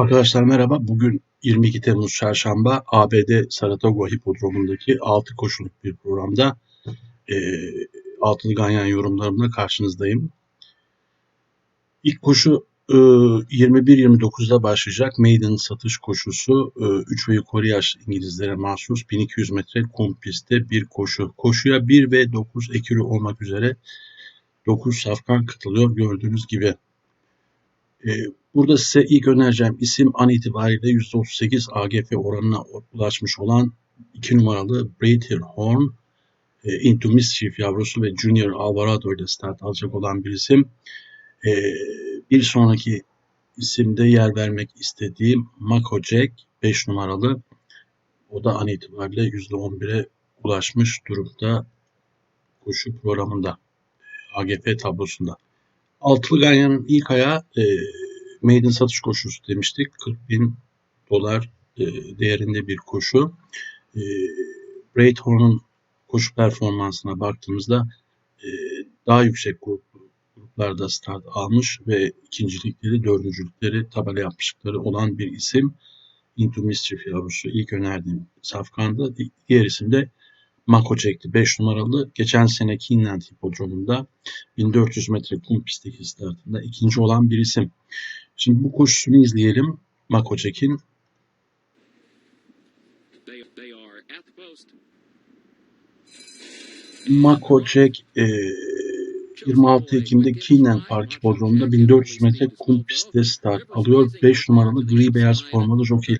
Arkadaşlar merhaba. Bugün 22 Temmuz Çarşamba ABD Saratoga Hipodromu'ndaki 6 koşuluk bir programda e, altılı ganyan yorumlarımla karşınızdayım. İlk koşu e, 21-29'da başlayacak Maiden satış koşusu. E, 3 ve yukarı yaş İngilizlere mahsus 1200 metre kum pistte bir koşu. Koşuya 1 ve 9 ekürü olmak üzere 9 safkan katılıyor gördüğünüz gibi. E, Burada size ilk önereceğim isim an itibariyle %38 AGF oranına ulaşmış olan 2 numaralı Braither Horn, e, Into Mischief yavrusu ve Junior Alvarado ile start alacak olan bir isim. E, bir sonraki isimde yer vermek istediğim Mako Jack 5 numaralı. O da an itibariyle %11'e ulaşmış durumda koşu programında. AGF tablosunda. Altılı Ganyan'ın ilk ayağı e, maiden satış koşusu demiştik. 40 bin dolar e, değerinde bir koşu. E, Braithorn'un koşu performansına baktığımızda e, daha yüksek grup, gruplarda start almış ve ikincilikleri, dördüncülükleri tabela yapmışlıkları olan bir isim. Into Mischief yavrusu ilk önerdiğim safkanda. Diğer isim de Mako çekti 5 numaralı. Geçen sene Keeneland Hipodromu'nda 1400 metre kum pistteki startında ikinci olan bir isim. Şimdi bu koşusunu izleyelim. Makoçek'in. Makoçek e, 26 Ekim'de Keenan Park Hipodromu'nda 1400 metre kum pistte start alıyor. 5 numaralı gri beyaz formalı jockey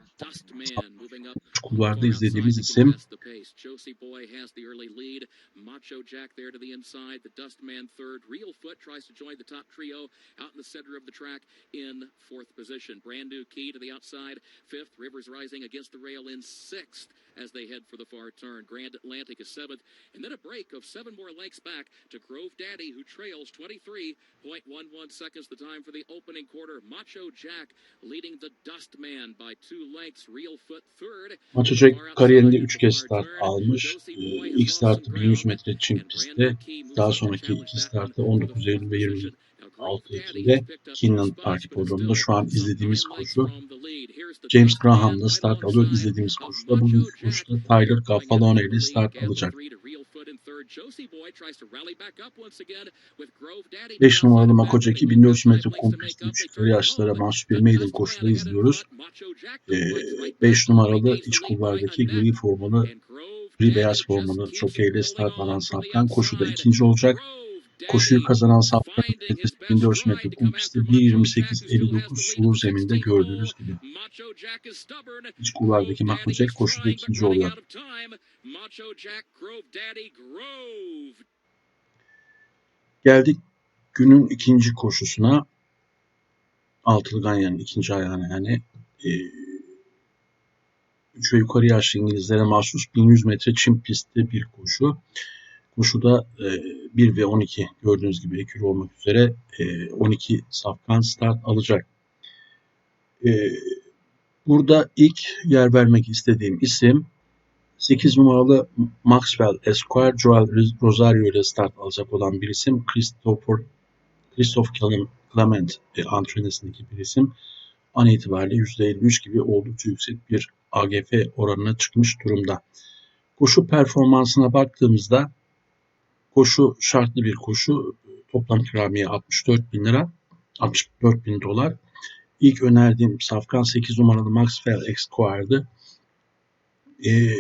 kulvarda izlediğimiz isim. Josie Boy has the early lead. Macho Jack there to the inside. The Dustman third. Real Foot tries to join the top trio out in the center of the track in fourth position. Brand new key to the outside. Fifth. Rivers rising against the rail in sixth as they head for the far turn. Grand Atlantic is seventh. And then a break of seven more lengths back to Grove Daddy, who trails 23.11 seconds the time for the opening quarter. Macho Jack leading the Dustman by two lengths. Real Foot third. Jack kariyerinde 3 kez start almış. Ee, ilk startı 1100 metre çim pistte. Daha sonraki iki startı 19 Eylül ve 26 Ekim'de Keenan Park Hipodromu'nda şu an izlediğimiz koşu James Graham'la start alıyor izlediğimiz koşuda. Bugün koşuda Tyler Gaffalone ile start alacak. 5 numaralı Makocaki 1400 metre kompleks 3 yaşlara mahsus bir maiden koşuda izliyoruz. 5 ee, numaralı iç kulvardaki gri formalı gri beyaz formalı jokeyle start alan Safkan koşuda ikinci olacak. Koşuyu kazanan Safkan 1400 metre kum pisti 1.28.59 sulu zeminde gördüğünüz gibi. İç kulvardaki Makocek koşuda ikinci oluyor. Geldik günün ikinci koşusuna. Altılı Ganyan'ın ikinci ayağına yani. E, 3 ve yukarı yaşlı İngilizlere mahsus 1100 metre çim pistte bir koşu. Koşuda e, 1 ve 12 gördüğünüz gibi ekür olmak üzere e, 12 safkan start alacak. E, burada ilk yer vermek istediğim isim 8 numaralı Maxwell Esquire Joel Rosario ile start alacak olan bir isim. Christopher Christoph Clement e, antrenesindeki bir isim. An itibariyle %53 gibi oldukça yüksek bir AGF oranına çıkmış durumda. Koşu performansına baktığımızda koşu şartlı bir koşu. Toplam ikramiye 64 bin lira, 64 bin dolar. İlk önerdiğim safkan 8 numaralı Maxwell Esquire'dı. Ee,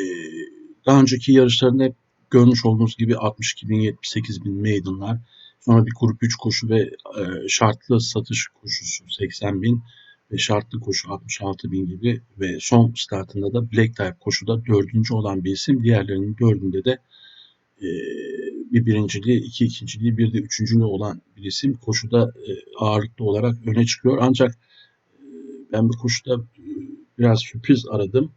daha önceki yarışlarında hep görmüş olduğunuz gibi 62 bin, 78 bin maidenlar. Sonra bir grup 3 koşu ve e, şartlı satış koşusu 80 bin ve şartlı koşu 66 bin gibi ve son startında da Black Type koşuda dördüncü olan bir isim. Diğerlerinin dördünde de e, bir birinciliği, iki ikinciliği, bir de üçüncülüğü olan bir isim. Koşuda e, ağırlıklı olarak öne çıkıyor. Ancak e, ben bu koşuda e, biraz sürpriz aradım.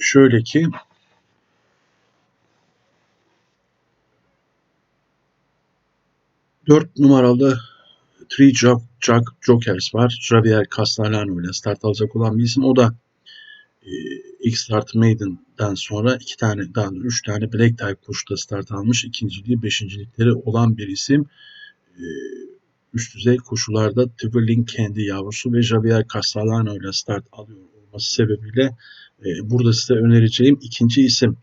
Şöyle ki dört numaralı Three Jack, Jack Jokers var. Javier Castellano ile start alacak olan bir isim. O da ilk start Maiden'dan sonra iki tane, daha üç tane Black Type koşuda start almış. ikinciliği, beşincilikleri olan bir isim. E, üst düzey koşularda Twirling kendi yavrusu ve Javier Castellano ile start alıyor olması sebebiyle e, burada size önereceğim ikinci isim.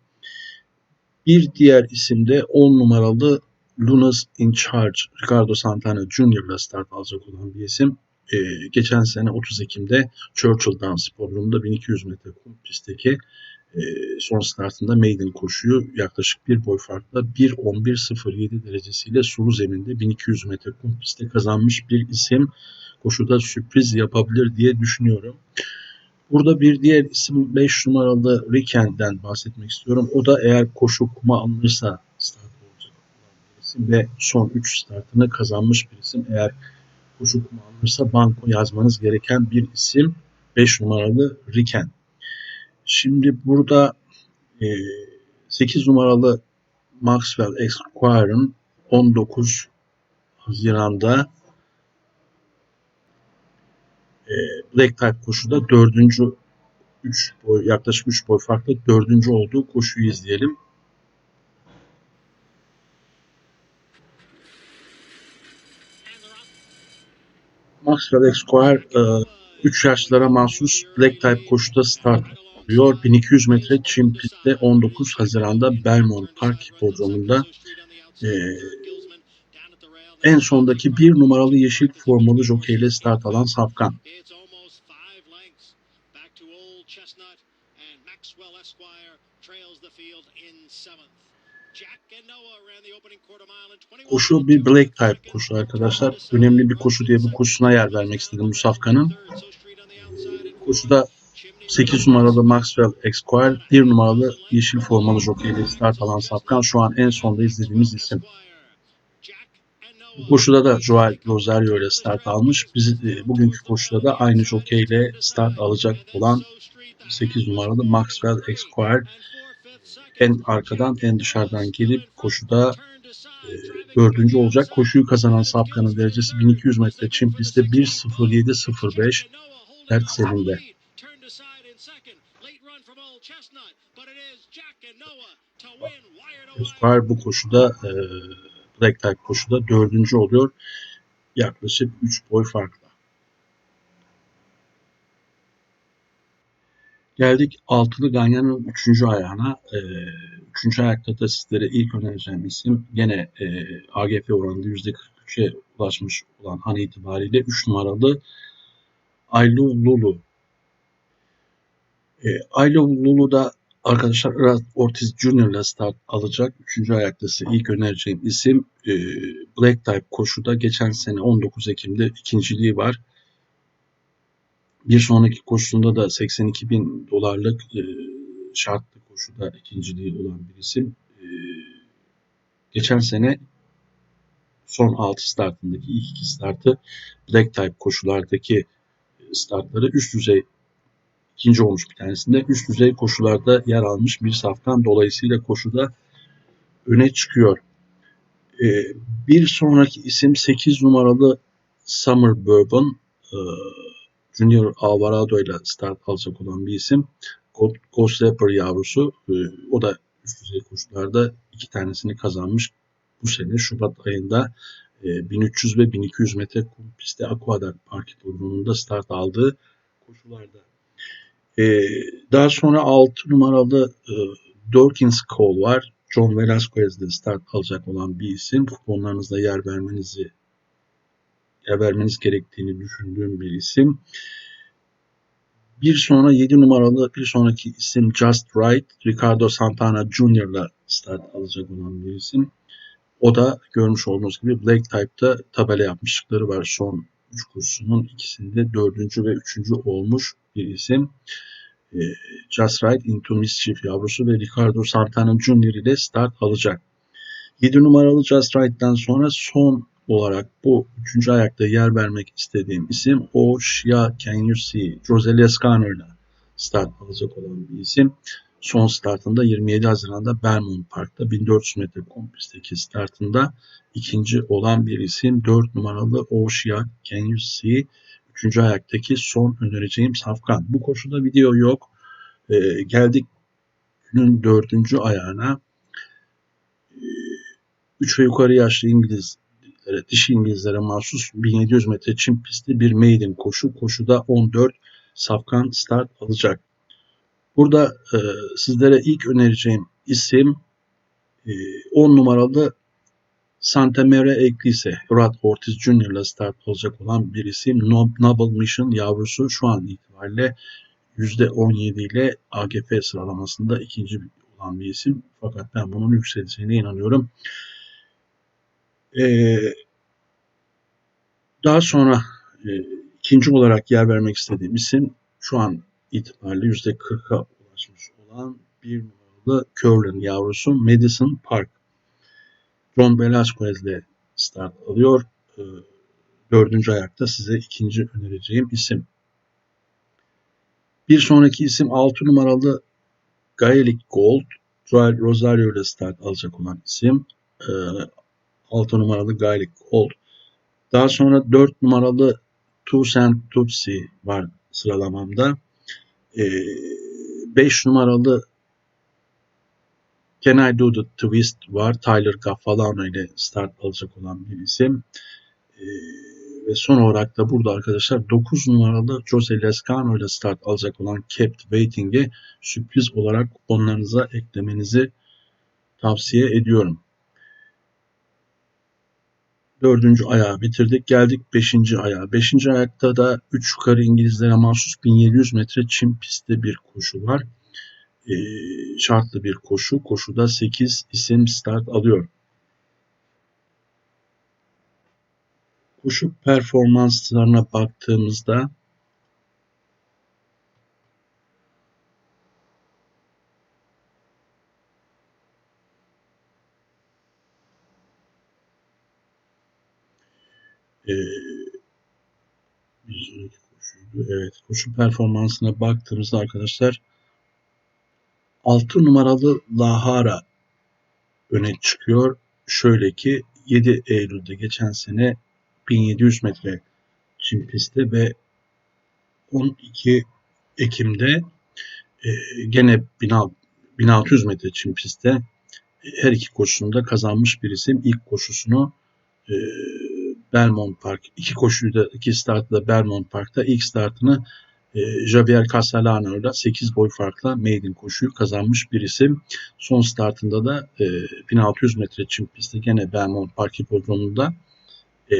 Bir diğer isim de 10 numaralı Lunas in Charge Ricardo Santana Jr. ile start alacak olan bir isim. Ee, geçen sene 30 Ekim'de Churchill Downs Sporlu'nda 1200 metre kum pistteki e, son startında maiden koşuyu yaklaşık bir boy farkla 1.11.07 derecesiyle sulu zeminde 1200 metre kum pistte kazanmış bir isim. Koşuda sürpriz yapabilir diye düşünüyorum. Burada bir diğer isim 5 numaralı Riken'den bahsetmek istiyorum. O da eğer koşu kuma alınırsa start olacak bir isim ve son 3 startını kazanmış bir isim. Eğer koşu kuma alınırsa banko yazmanız gereken bir isim 5 numaralı Riken. Şimdi burada e, 8 numaralı Maxwell Esquire'ın 19 Haziran'da e, Black Type koşuda dördüncü 3 boy, yaklaşık 3 boy farklı dördüncü olduğu koşuyu izleyelim. Maxwell Esquire 3 yaşlara mahsus Black Type koşuda start alıyor. 1200 metre çim pistte 19 Haziran'da Belmont Park hipodromunda e, en sondaki bir numaralı yeşil formalı jokeyle start alan Safkan. Koşu bir black type koşu arkadaşlar. Önemli bir koşu diye bu koşusuna yer vermek istedim bu safkanın. Koşuda 8 numaralı Maxwell Esquire, 1 numaralı yeşil formalı jockey start alan Safkan şu an en sonda izlediğimiz isim. Bu koşuda da Joel Rosario ile start almış. Biz e, bugünkü koşuda da aynı jockey ile start alacak olan 8 numaralı Maxwell Esquire en arkadan en dışarıdan gelip koşuda e, dördüncü olacak. Koşuyu kazanan Sapkan'ın derecesi 1200 metre çim pistte 1.07.05 dert serinde. Esquire bu koşuda e, Black Type koşuda dördüncü oluyor. Yaklaşık 3 boy farkla. Geldik altılı ganyanın üçüncü ayağına. Ee, üçüncü ayakta da sizlere ilk önereceğim isim gene e, AGF oranında %43'e ulaşmış olan an itibariyle 3 numaralı Aylu Lulu. E, Aylu Lulu da arkadaşlar Ortiz Junior ile start alacak. Üçüncü ayaktası ilk önereceğim isim e, Black Type koşuda geçen sene 19 Ekim'de ikinciliği var. Bir sonraki koşusunda da 82 bin dolarlık e, şartlı koşuda ikinciliği olan bir isim. E, geçen sene son 6 startındaki ilk iki startı Black Type koşulardaki startları üst düzey ikinci olmuş bir tanesinde. Üst düzey koşularda yer almış bir saftan dolayısıyla koşuda öne çıkıyor. Ee, bir sonraki isim 8 numaralı Summer Bourbon. Ee, Junior Alvarado ile start alacak olan bir isim. Ghost Rapper yavrusu. E, o da üst düzey koşularda iki tanesini kazanmış. Bu sene Şubat ayında 1300 e, ve 1200 metre kum pistte Aquadark Park hipodromunda start aldığı koşularda. E, daha sonra 6 numaralı Dorkins Cole var. John Velasquez'de start alacak olan bir isim. Kuponlarınızda yer vermenizi vermeniz gerektiğini düşündüğüm bir isim. Bir sonra 7 numaralı bir sonraki isim Just Right. Ricardo Santana Jr. ile start alacak olan bir isim. O da görmüş olduğunuz gibi Black Type'da tabela yapmışlıkları var. Son 3 kursunun ikisinde 4. ve 3. olmuş bir isim. Just Right Into Mischief yavrusu ve Ricardo Santana Jr. ile start alacak. 7 numaralı Just Right'tan sonra son olarak bu üçüncü ayakta yer vermek istediğim isim Oshia Can You See? Jose Lescano ile start alacak olan bir isim. Son startında 27 Haziran'da Belmont Park'ta 1400 metre kompisteki startında ikinci olan bir isim. 4 numaralı Oshia Can You See? Üçüncü ayaktaki son önereceğim Safkan. Bu koşuda video yok. Ee, geldik günün dördüncü ayağına. Ee, üç ve yukarı yaşlı İngiliz İngilizlere, dişi İngilizlere mahsus 1700 metre çim pisti bir maiden koşu. Koşuda 14 safkan start alacak. Burada e, sizlere ilk önereceğim isim e, 10 numaralı Santamere Eklise, Rod Ortiz Jr. ile start olacak olan bir isim. Nob- Noble Mission yavrusu şu an itibariyle %17 ile AGF sıralamasında ikinci olan bir isim. Fakat ben bunun yükseleceğine inanıyorum. Ee, daha sonra e, ikinci olarak yer vermek istediğim isim şu an itibariyle %40'a ulaşmış olan bir numaralı Curlin yavrusu Madison Park. John Velasquez ile start alıyor. Ee, dördüncü ayakta size ikinci önereceğim isim. Bir sonraki isim 6 numaralı Gaelic Gold. Joel Rosario ile start alacak olan isim. Ee, 6 numaralı Gold. Daha sonra 4 numaralı Toussaint Tutsi var sıralamamda. 5 numaralı Can I Do The Twist var. Tyler Gaffalano ile start alacak olan bir isim. Ee, ve son olarak da burada arkadaşlar 9 numaralı Jose Lescano ile start alacak olan Kept Waiting'i sürpriz olarak kuponlarınıza eklemenizi tavsiye ediyorum. Dördüncü ayağı bitirdik. Geldik beşinci ayağa. Beşinci ayakta da 3 yukarı İngilizlere mahsus 1700 metre çim pistte bir koşu var. Ee, şartlı bir koşu. Koşuda 8 isim start alıyor. Koşu performanslarına baktığımızda Ee, bir sonraki koşuydu. Evet, koşu performansına baktığımızda arkadaşlar 6 numaralı Lahara öne çıkıyor. Şöyle ki 7 Eylül'de geçen sene 1700 metre çim pistte ve 12 Ekim'de e, gene 1600 metre çim pistte her iki koşusunda kazanmış bir isim. İlk koşusunu e, Belmont Park. iki koşuyu da iki startı da Belmont Park'ta. ilk startını e, Javier Castellano ile 8 boy farkla maiden koşuyu kazanmış bir isim. Son startında da e, 1600 metre çim pistte gene Belmont Park hipodromunda e,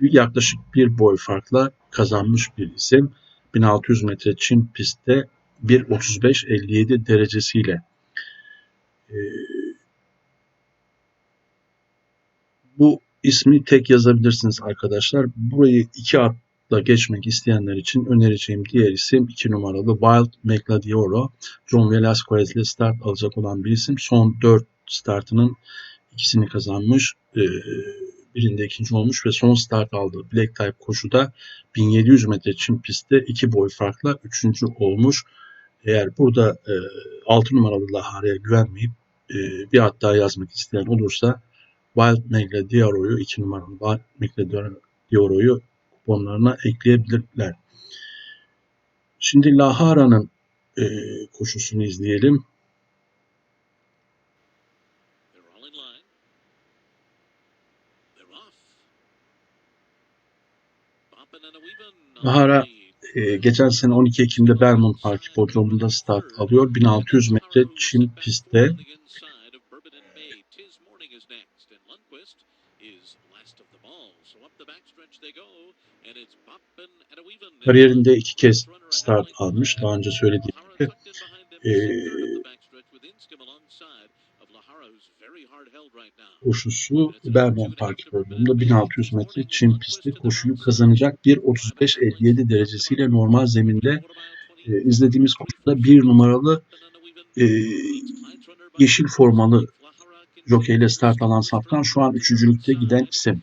yaklaşık bir boy farkla kazanmış bir isim. 1600 metre çim pistte 1.35-57 derecesiyle e, bu ismi tek yazabilirsiniz arkadaşlar. Burayı iki atla geçmek isteyenler için önereceğim diğer isim 2 numaralı Wild Megladioro. John Velasquez ile start alacak olan bir isim. Son 4 startının ikisini kazanmış. Ee, birinde ikinci olmuş ve son start aldığı Black Type koşuda 1700 metre çim pistte iki boy farkla üçüncü olmuş. Eğer burada e, 6 numaralı Lahare'ye güvenmeyip e, bir at daha yazmak isteyen olursa Wild Megle Diaro'yu 2 numaralı Wild Megle Diaro'yu kuponlarına ekleyebilirler. Şimdi Lahara'nın e, koşusunu izleyelim. Lahara e, geçen sene 12 Ekim'de Belmont Park hipodromunda start alıyor. 1600 metre çim pistte Kariyerinde iki kez start almış. Daha önce söylediğim gibi. Ee, koşusu Belmont Park programında 1600 metre çim pisti koşuyu kazanacak 1.35-57 derecesiyle normal zeminde e, izlediğimiz koşuda bir numaralı e, yeşil formalı jockey ile start alan saftan şu an üçüncülükte giden isim.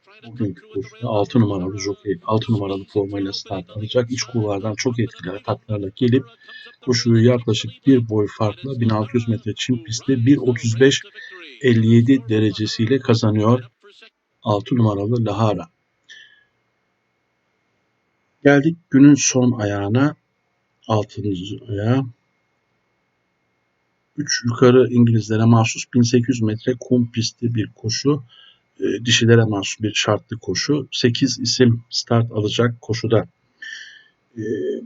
bugünkü koşuda 6 numaralı jockey 6 numaralı formayla start alacak. İç kulvardan çok etkili ataklarla gelip koşuyu yaklaşık bir boy farkla 1600 metre çim pistte 1.35-57 derecesiyle kazanıyor 6 numaralı Lahara. Geldik günün son ayağına. 6. ayağa. 3 yukarı İngilizlere mahsus 1800 metre kum pisti bir koşu. E, dişilere mahsus bir şartlı koşu. 8 isim start alacak koşuda. E,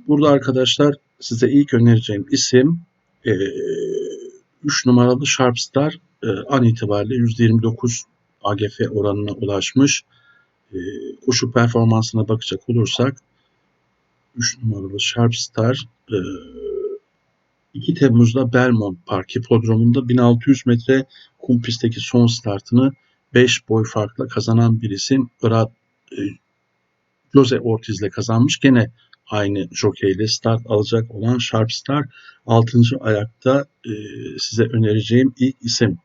burada arkadaşlar size ilk önereceğim isim e, 3 numaralı Sharpstar e, an itibariyle %29 AGF oranına ulaşmış. Koşu performansına bakacak olursak 3 numaralı Sharpstar e, 2 Temmuz'da Belmont Park Hipodromu'nda 1600 metre kum pistteki son startını 5 boy farkla kazanan bir isim. Brad e, Jose Ortiz'le kazanmış. Gene aynı jokeyle start alacak olan Sharpstar 6. ayakta e, size önereceğim ilk isim.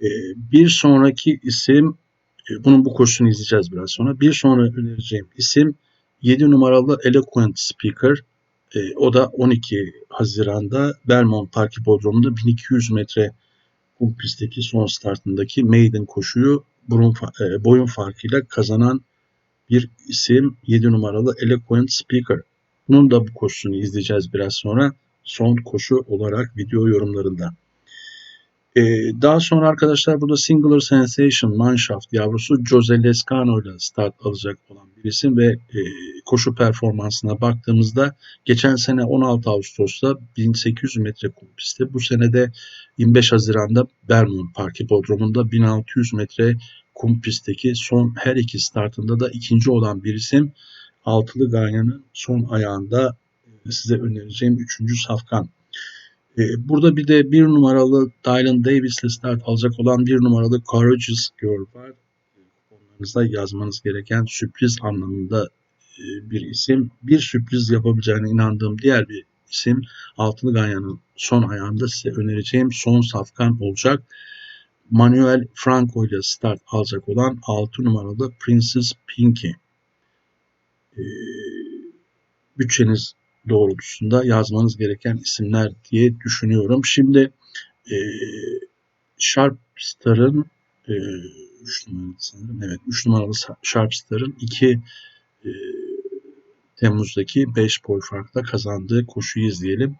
E, bir sonraki isim e, bunun bu koşusunu izleyeceğiz biraz sonra. Bir sonra önereceğim isim 7 numaralı Eloquent Speaker. E, o da 12 Haziran'da Belmont Park Hipodromu'nda 1200 metre kum pistteki son startındaki maiden koşuyu burun, e, boyun farkıyla kazanan bir isim 7 numaralı Eloquent Speaker. Bunun da bu koşusunu izleyeceğiz biraz sonra son koşu olarak video yorumlarında. Ee, daha sonra arkadaşlar burada Singular Sensation Mannschaft yavrusu Jose Lescano ile start alacak olan bir isim ve e, koşu performansına baktığımızda geçen sene 16 Ağustos'ta 1800 metre kum pistte bu senede 25 Haziran'da Belmont Park Hipodromu'nda 1600 metre kum pistteki son her iki startında da ikinci olan bir isim Altılı Ganyan'ın son ayağında e, size önereceğim üçüncü safkan. E, burada bir de bir numaralı Dylan Davis'le start alacak olan bir numaralı Courageous Girl var. Onlarınızda yazmanız gereken sürpriz anlamında e, bir isim. Bir sürpriz yapabileceğine inandığım diğer bir isim Altılı Ganyan'ın son ayağında size önereceğim son safkan olacak. Manuel Franco ile start alacak olan 6 numaralı Princess Pinky. Ee, bütçeniz doğrultusunda yazmanız gereken isimler diye düşünüyorum. Şimdi e, Sharpstar'ın e, 3 numaralı sanırım. Evet 3 numaralı Sharpstar'ın 2 e, Temmuz'daki 5 boy farkla kazandığı koşuyu izleyelim.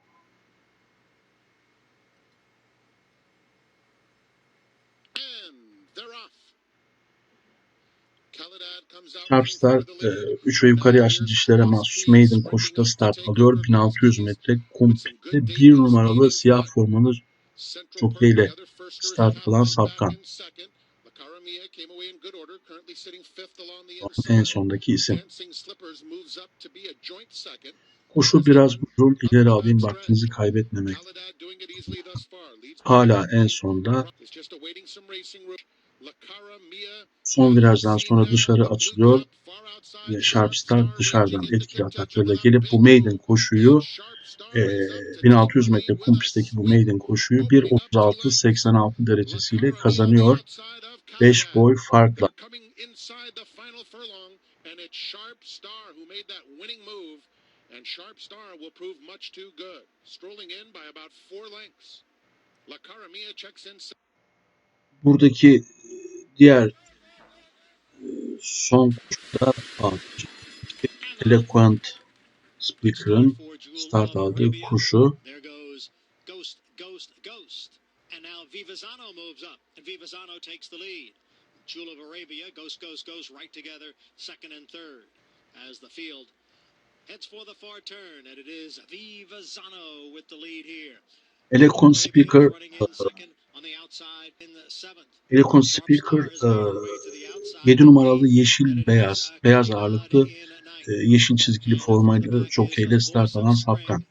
Sharpstar 3 e, ve yukarı yaşlı dişlere mahsus maiden koşuda start alıyor. 1600 metre kum pistte 1 numaralı siyah formalı jockey ile start alan Safkan. En sondaki isim. Koşu biraz uzun ileri alayım vaktinizi kaybetmemek. Hala en sonda Son virajdan sonra dışarı açılıyor ve Sharpstar dışarıdan etkili ataklarıyla gelip bu maiden koşuyu e, 1600 metre kum pistteki bu maiden koşuyu 1.36-86 derecesiyle kazanıyor. 5 boy farkla. And Sharp Star will prove much too good, strolling in by about four lengths. La Caramia checks in. Buradaki diğer e, son koşuda Eloquent Speaker'ın start aldığı lead. Jewel of Arabia, Ghost, Ghost, Ghost right together, second and third. As the field heads for the far turn, and it is Vivazano with the lead here. Eloquent Speaker Elecon Speaker 7 e, numaralı yeşil beyaz, beyaz ağırlıklı e, yeşil çizgili formayla jokeyle start alan Safkan.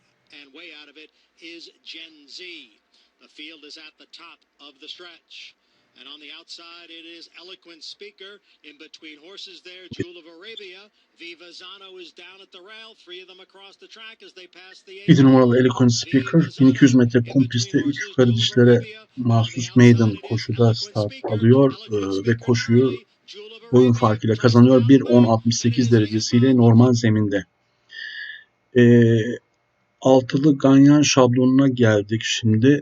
And on the outside, it is Eloquent Speaker. In between horses there, Jewel of Arabia. Viva Zano is down at the rail. Three of them across the track as they pass the 7 numaralı Eloquent Speaker 1200 metre kum pistte 3 yukarı dişlere mahsus maiden koşuda start alıyor e, ve koşuyu Boyun farkıyla kazanıyor. 1.10.68 derecesiyle normal zeminde. Ee, altılı ganyan şablonuna geldik şimdi.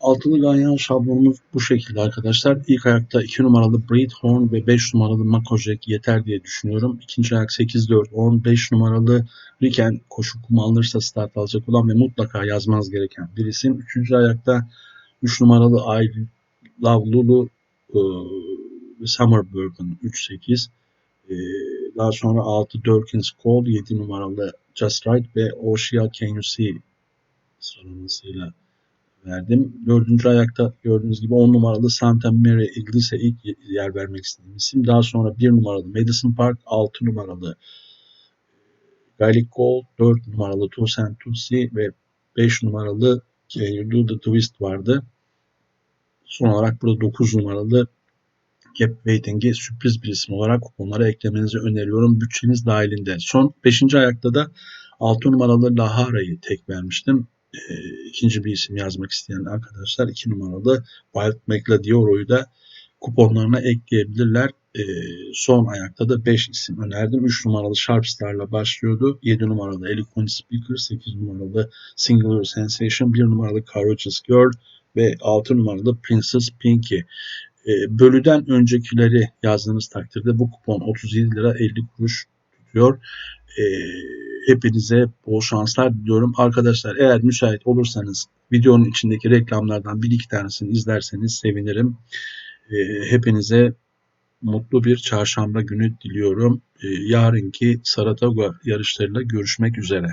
Altılı ganyan şablonumuz bu şekilde arkadaşlar. İlk ayakta 2 numaralı Breedhorn ve 5 numaralı Makojek yeter diye düşünüyorum. İkinci ayak 8-4-10, 5 numaralı Riken koşu kumu alırsa start alacak olan ve mutlaka yazmanız gereken bir isim. Üçüncü ayakta 3 numaralı I Love Lulu e, Summer Burton 3-8. E, daha sonra 6 Durkins Cole 7 numaralı Just Right ve Oshia Can You See sıralamasıyla verdim. Dördüncü ayakta gördüğünüz gibi 10 numaralı Santa Mary Igles'e ilk yer vermek istediğim isim. Daha sonra 1 numaralı Madison Park, 6 numaralı Gaelic Gold, 4 numaralı Toussaint Tutsi ve 5 numaralı Can You Do The Twist vardı. Son olarak burada 9 numaralı Cap Waiting'i sürpriz bir isim olarak kuponlara eklemenizi öneriyorum. Bütçeniz dahilinde. Son 5. ayakta da 6 numaralı Lahara'yı tek vermiştim. E, ikinci bir isim yazmak isteyen arkadaşlar 2 numaralı Wild McLadioro'yu da kuponlarına ekleyebilirler. E, son ayakta da 5 isim önerdim. 3 numaralı Sharpstar'la başlıyordu. 7 numaralı Eloquent Speaker, 8 numaralı Singular Sensation, 1 numaralı Courageous Girl ve 6 numaralı Princess Pinky. E, bölüden öncekileri yazdığınız takdirde bu kupon 37 lira 50 kuruş tutuyor. E, hepinize bol şanslar diliyorum. Arkadaşlar eğer müsait olursanız videonun içindeki reklamlardan bir iki tanesini izlerseniz sevinirim. E, hepinize mutlu bir çarşamba günü diliyorum. E, yarınki Saratoga yarışlarıyla görüşmek üzere.